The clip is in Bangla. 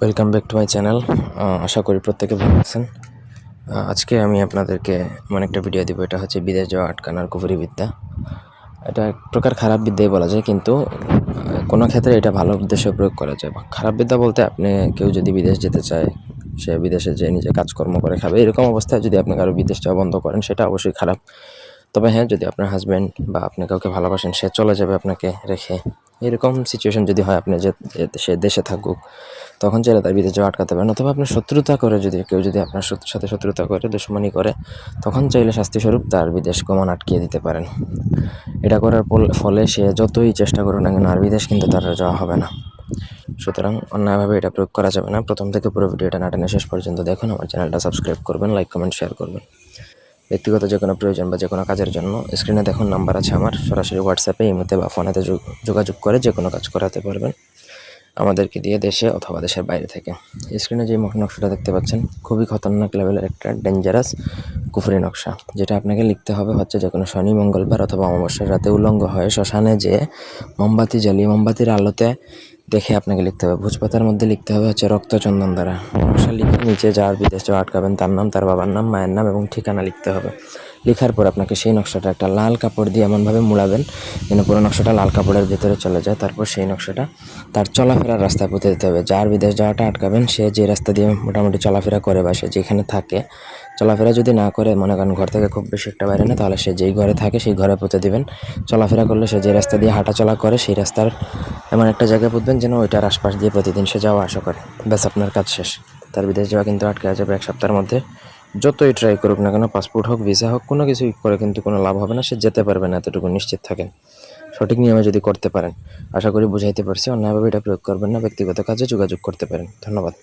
Welcome back to my channel আশা করি প্রত্যেকে ভালো আছেন। আজকে আমি আপনাদেরকে এমন একটা ভিডিও দিব। এটা হচ্ছে বিদেশ যাওয়া আটকানোর কুফুরি বিদ্যা। এটা এক প্রকার খারাপ বিদ্যাই বলা যায়, কিন্তু কোনো ক্ষেত্রে এটা ভালো উদ্দেশ্যে প্রয়োগ করা যায়। খারাপ বিদ্যা বলতে আপনি কেউ যদি বিদেশ যেতে চায়, সে বিদেশে যে নিজে কাজকর্ম করে খাবে, এরকম অবস্থায় যদি আপনি কারও বিদেশ যাওয়া বন্ধ করেন, সেটা অবশ্যই খারাপ। তবে হ্যাঁ যদি আপনার হাজব্যান্ড বা আপনি কাউকে ভালোবাসেন, সে চলে যাবে আপনাকে রেখে। এরকম সিচুয়েশন যদি হয়, আপনি যে- সে দেশে থাকুক তখন চাইলে তার বিদেশ যাওয়া আটকাতে পারেন। অথবা আপনি শত্রুতা করে যদি, কেউ যদি আপনার সাথে শত্রুতা করে, দুশ্মনী করে, তখন চাইলে শাস্তিস্বরূপ তার বিদেশ গমন আটকিয়ে দিতে পারেন। এটা করার ফলে সে যতই চেষ্টা করুক না কেন, আর বিদেশ কিন্তু তার যাওয়া হবে না। সুতরাং অন্যায়ভাবে এটা প্রয়োগ করা যাবে না। প্রথম থেকে পুরো ভিডিওটা না টেনে শেষ পর্যন্ত দেখুন। আমার চ্যানেলটা সাবস্ক্রাইব করবেন, লাইক, কমেন্ট, শেয়ার করবেন। ব্যক্তিগত যে কোনো প্রয়োজন বা যে কোনো কাজের জন্য স্ক্রিনে দেখুন, নাম্বার আছে আমার। সরাসরি হোয়াটসঅ্যাপে ইমোতে বা ফোনেতে যোগ- যোগাযোগ করে যে কোনো কাজ করাতে পারবেন। আমাদেরকে দিয়ে দেশে অথবা দেশের বাইরে থেকে। স্ক্রিনে যে নকশাটা দেখতে পাচ্ছেন, খুবই খতরনাক লেভেলের একটা ডেঞ্জারাস কুফরি নকশা, যেটা আপনাকে লিখতে হবে হচ্ছে যে কোনো শনি, মঙ্গলবার অথবা অমাবস্যার রাতে উলঙ্গ হয়ে শ্মশানে যে মোমবাতি জ্বালিয়ে মোমবাতির আলোতে দেখে আপনাকে লিখতে হবে। ভোজপাতার মধ্যে লিখতে হবে হচ্ছে রক্তচন্দন দ্বারা। নকশা লিখে নিচে যার বিদেশ আটকাবেন তার নাম, তার বাবার নাম, মায়ের নাম এবং ঠিকানা লিখতে হবে। লেখার পর আপনাকে সেই নকশাটা একটা লাল কাপড় দিয়ে এমনভাবে মুড়াবেন যেন পুরো নকশাটা লাল কাপড়ের ভেতরে চলে যায়। তারপর সেই নকশাটা তার চলাফেরার রাস্তায় পুঁতে দিতে হবে। যার বিদেশ যাওয়াটা আটকাবেন, সে যে রাস্তা দিয়ে মোটামুটি চলাফেরা করে বা সে যেখানে থাকে, চলাফেরা যদি না করে, মনে করেন ঘর থেকে খুব বেশি একটা বাইরে না, তাহলে সে যেই ঘরে থাকে সেই ঘরে পুঁতে দিবেন। চলাফেরা করলে সে যে রাস্তা দিয়ে হাঁটাচলা করে, সেই রাস্তার এমন একটা জায়গায় পুঁতবেন যেন ওইটার আশপাশ দিয়ে প্রতিদিন সে যাওয়া আসা করে। ব্যাস, আপনার কাজ শেষ। তার বিদেশ যাওয়া কিন্তু আটকে যাবে এক সপ্তাহের মধ্যে। যতই ট্রাই করুক না কেন পাসপোর্ট হোক ভিসা হোক, কোনো কিছুই করে কিন্তু কোনো লাভ হবে না, সে যেতে পারবে না, এতটুকু নিশ্চিত থাকেন। সঠিক নিয়মে যদি করতে পারেন, আশা করি বুঝাইতে পারছি অন্যভাবে এটা প্রয়োগ করবেন না, ব্যক্তিগত কাজে যোগাযোগ করতে পারেন। ধন্যবাদ।